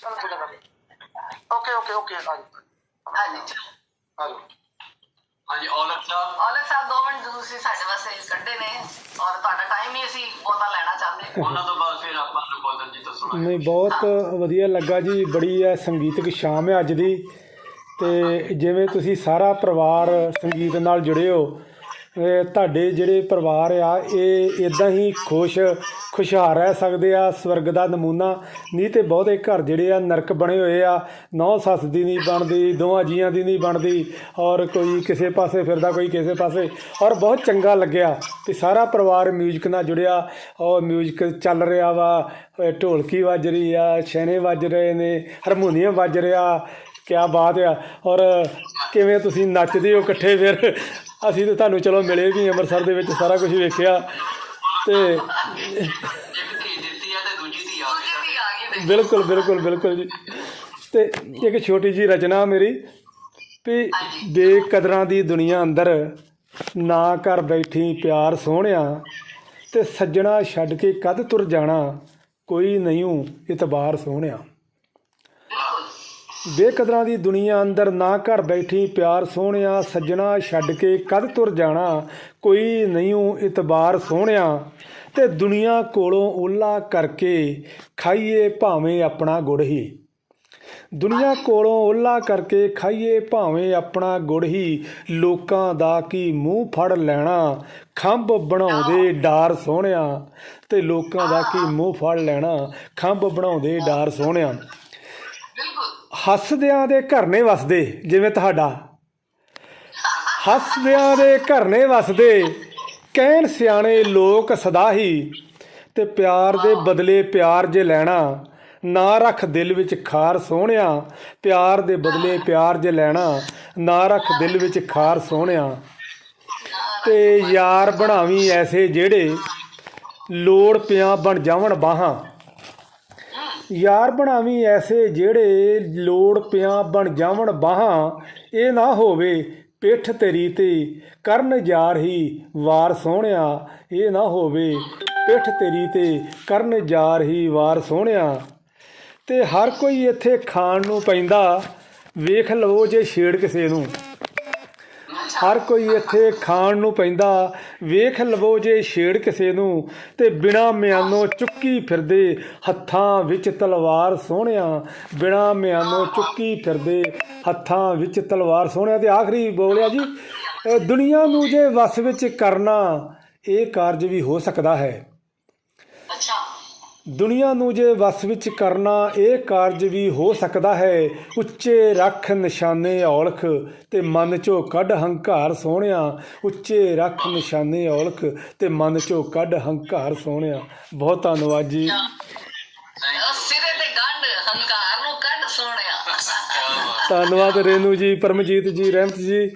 ਨਾ okay okay okay ਆ ਜਾਓ ਹਾਂਜੀ। ਆ ਜਾਓ ਹਾਂਜੀ ਔਲਖ ਸਾਹਿਬ? ਔਲਖ ਸਾਹਿਬ ਦੋ ਮਿੰਟ ਤੁਸੀਂ ਸਾਡੇ ਵਾਸਤੇ ਕੱਢੇ ਨੇ। ਔਰ ਤੁਹਾਡਾ ਟਾਈਮ ਹੀ ਅਸੀਂ ਬਹੁਤਾ ਲੈਣਾ ਚਾਹੁੰਦੇ ਉਹਨਾਂ ਤੋਂ ਬਾਅਦ ਫਿਰ ਆਪਾਂ ਨਕੋਦਰ ਜੀ ਤੋਂ ਸੁਣਾਂਗੇ। ਨਹੀਂ ਬਹੁਤ ਵਧੀਆ ਲੱਗਾ ਜੀ ਬੜੀ ਹੈ ਸੰਗੀਤਕ ਸ਼ਾਮ ਹੈ ਅੱਜ ਦੀ। ਤੇ ਜਿਵੇਂ ਤੁਸੀਂ ਸਾਰਾ ਪਰਿਵਾਰ ਸੰਗੀਤ ਨਾਲ ਜੁੜੇ ਹੋ ਤੁਹਾਡੇ ਜਿਹੜੇ ਪਰਿਵਾਰ ਆ, ਇਹ ਇਦਾਂ ਹੀ ਖੁਸ਼, ਖੁਸ਼ਹਾਲ ਰਹਿ ਸਕਦੇ ਆ, ਸਵਰਗ ਦਾ ਨਮੂਨਾ। ਨਹੀਂ ਤੇ ਬਹੁਤੇ ਘਰ ਜਿਹੜੇ ਆ, ਨਰਕ ਬਣੇ ਹੋਏ ਆ। ਨੌ ਸੱਸ ਦੀ ਨਹੀਂ ਬਣਦੀ, ਦੋਵਾਂ ਜੀਆਂ ਦੀ ਨਹੀਂ ਬਣਦੀ, ਔਰ ਕੋਈ ਕਿਸੇ ਪਾਸੇ ਫਿਰਦਾ, ਕੋਈ ਕਿਸੇ ਪਾਸੇ। ਔਰ ਬਹੁਤ ਚੰਗਾ ਲੱਗਿਆ ਕਿ ਸਾਰਾ ਪਰਿਵਾਰ ਮਿਊਜ਼ਿਕ ਨਾਲ ਜੁੜਿਆ। ਔਰ ਮਿਊਜ਼ਿਕ ਚੱਲ ਰਿਹਾ ਵਾ, ਢੋਲਕੀ ਵੱਜ ਰਹੀ ਆ ਛੈਣੇ ਵੱਜ ਰਹੇ ਨੇ ਹਾਰਮੋਨੀਅਮ ਵੱਜ ਰਿਹਾ। ਕਿਆ ਬਾਤ ਆ। ਔਰ ਕਿਵੇਂ ਤੁਸੀਂ ਨੱਚਦੇ ਹੋ ਇਕੱਠੇ ਫਿਰ? ਅਸੀਂ ਤਾਂ ਤੁਹਾਨੂੰ ਚਲੋ ਮਿਲੇ ਵੀ ਅੰਮ੍ਰਿਤਸਰ ਦੇ ਵਿੱਚ, ਸਾਰਾ ਕੁਝ ਵੇਖਿਆ। ਤੇ ਬਿਲਕੁਲ ਬਿਲਕੁਲ ਬਿਲਕੁਲ ਜੀ। ਤੇ ਇੱਕ ਛੋਟੀ ਜੀ ਰਚਨਾ ਮੇਰੀ ਵੀ ਬੇਕਦਰਾਂ ਦੀ ਦੁਨੀਆ ਅੰਦਰ ਨਾ ਘਰ ਬੈਠੀ ਪਿਆਰ ਸੋਹਣਿਆ ਤੇ ਸੱਜਣਾ ਛੱਡ ਕੇ ਕਦ ਤੁਰ ਜਾਣਾ, ਕੋਈ ਨਹੀਂ ਇਤਬਾਰ ਸੋਹਣਿਆ। ਬੇਕਦਰਾਂ ਦੀ ਦੁਨੀਆ ਅੰਦਰ ਨਾ ਘਰ ਬੈਠੀ ਪਿਆਰ ਸੋਹਣਿਆ, ਸੱਜਣਾ ਛੱਡ ਕੇ ਕਦ ਤੁਰ ਜਾਣਾ, ਕੋਈ ਨਹੀਂ ਇਤਬਾਰ ਸੋਹਣਿਆ। ਤੇ ਦੁਨੀਆ ਕੋਲੋਂ ਓਲਾ ਕਰਕੇ ਖਾਈਏ ਭਾਵੇਂ ਆਪਣਾ ਗੁੜ ਹੀ। ਦੁਨੀਆ ਕੋਲੋਂ ਓਲਾ ਕਰਕੇ ਖਾਈਏ ਭਾਵੇਂ ਆਪਣਾ ਗੁੜ ਹੀ। ਲੋਕਾਂ ਦਾ ਕੀ ਮੂੰਹ ਫੜ ਲੈਣਾ, ਖੰਭ ਬਣਾਉਂਦੇ ਡਾਰ ਸੋਹਣਿਆ। ਤੇ ਲੋਕਾਂ ਦਾ ਕੀ ਮੂੰਹ ਫੜ ਲੈਣਾ, ਖੰਭ ਬਣਾਉਂਦੇ ਡਾਰ ਸੋਹਣਿਆ। ਹੱਸਦਿਆਂ ਦੇ ਘਰ ਨੇ ਵਸਦੇ, ਜਿਵੇਂ ਤੁਹਾਡਾ। ਹੱਸਦਿਆਂ ਦੇ ਘਰ ਨੇ ਵਸਦੇ, ਕਹਿਣ ਸਿਆਣੇ ਲੋਕ ਸਦਾ ਹੀ। ਤੇ ਪਿਆਰ ਦੇ ਬਦਲੇ ਪਿਆਰ ਜੇ ਲੈਣਾ, ਨਾ ਰੱਖ ਦਿਲ ਵਿੱਚ ਖਾਰ ਸੋਹਣਿਆ। ਪਿਆਰ ਦੇ ਬਦਲੇ ਪਿਆਰ ਜੇ ਲੈਣਾ, ਨਾ ਰੱਖ ਦਿਲ ਵਿੱਚ ਖਾਰ ਸੋਹਣਿਆ। ਤੇ ਯਾਰ ਬਣਾਵੀਂ ਐਸੇ ਜਿਹੜੇ, ਲੋੜ ਪਿਆ ਬਣ ਜਾਵਣ ਬਾਹਾਂ। ਯਾਰ ਬਣਾਵੀਂ ਐਸੇ ਜਿਹੜੇ ਲੋੜ ਪਿਆ ਬਣ ਜਾਵਣ ਬਾਹਾਂ, ਇਹ ਨਾ ਹੋਵੇ ਪਿੱਠ ਤੇਰੀ ਤੇ ਕਰਨ ਯਾਰ ਹੀ ਵਾਰ ਸੋਹਣਿਆ, ਇਹ ਨਾ ਹੋਵੇ ਪਿੱਠ ਤੇਰੀ ਤੇ ਕਰਨ ਯਾਰ ਹੀ ਵਾਰ ਸੋਹਣਿਆ। ਤੇ ਹਰ ਕੋਈ ਇੱਥੇ ਖਾਣ ਨੂੰ ਪੈਂਦਾ, ਵੇਖ ਲਵੋ ਜੇ ਛੇੜ ਕਿਸੇ ਨੂੰ। ਹਰ ਕੋਈ ਇੱਥੇ ਖਾਣ ਨੂੰ ਪੈਂਦਾ। ਵੇਖ ਲਵੋ ਜੇ ਛੇੜ ਕਿਸੇ ਨੂੰ ਤੇ ਬਿਨਾ ਮਿਆਨੋਂ ਚੁੱਕੀ ਫਿਰਦੇ ਹੱਥਾਂ ਵਿੱਚ ਤਲਵਾਰ ਸੋਹਣਿਆ। ਬਿਨਾ ਮਿਆਨੋ ਚੁੱਕੀ ਫਿਰਦੇ ਹੱਥਾਂ ਵਿੱਚ ਤਲਵਾਰ ਸੋਹਣਿਆ ਤੇ ਆਖਰੀ ਬੋਲਿਆ ਜੀ ਦੁਨੀਆ ਨੂੰ ਜੇ ਵਸ ਵਿੱਚ ਕਰਨਾ, ਇਹ ਕਾਰਜ ਵੀ ਹੋ ਸਕਦਾ ਹੈ। ਅੱਛਾ। ਦੁਨੀਆ ਨੂੰ ਜੇ ਵਸ ਵਿੱਚ ਕਰਨਾ ਇਹ ਕਾਰਜ ਵੀ ਹੋ ਸਕਦਾ ਹੈ। ਉੱਚੇ ਰੱਖ ਨਿਸ਼ਾਨੇ ਔਲਖ ਤੇ ਮਨ ਚੋਂ ਕੱਢ ਹੰਕਾਰ ਸੋਹਣਿਆ। ਉੱਚੇ ਰੱਖ ਨਿਸ਼ਾਨੇ ਔਲਖ ਤੇ ਮਨ ਚੋਂ ਕੱਢ ਹੰਕਾਰ ਸੋਹਣਿਆ। ਬਹੁਤ ਧੰਨਵਾਦ ਜੀ। ਸਿਰੇ ਤੇ ਗੰਢ ਹੰਕਾਰ ਨੂੰ ਕੱਢ ਸੋਹਣਿਆ। ਧੰਨਵਾਦ ਰੇਨੂ ਜੀ ਪਰਮਜੀਤ ਜੀ ਰਹਿਮਤ ਜੀ।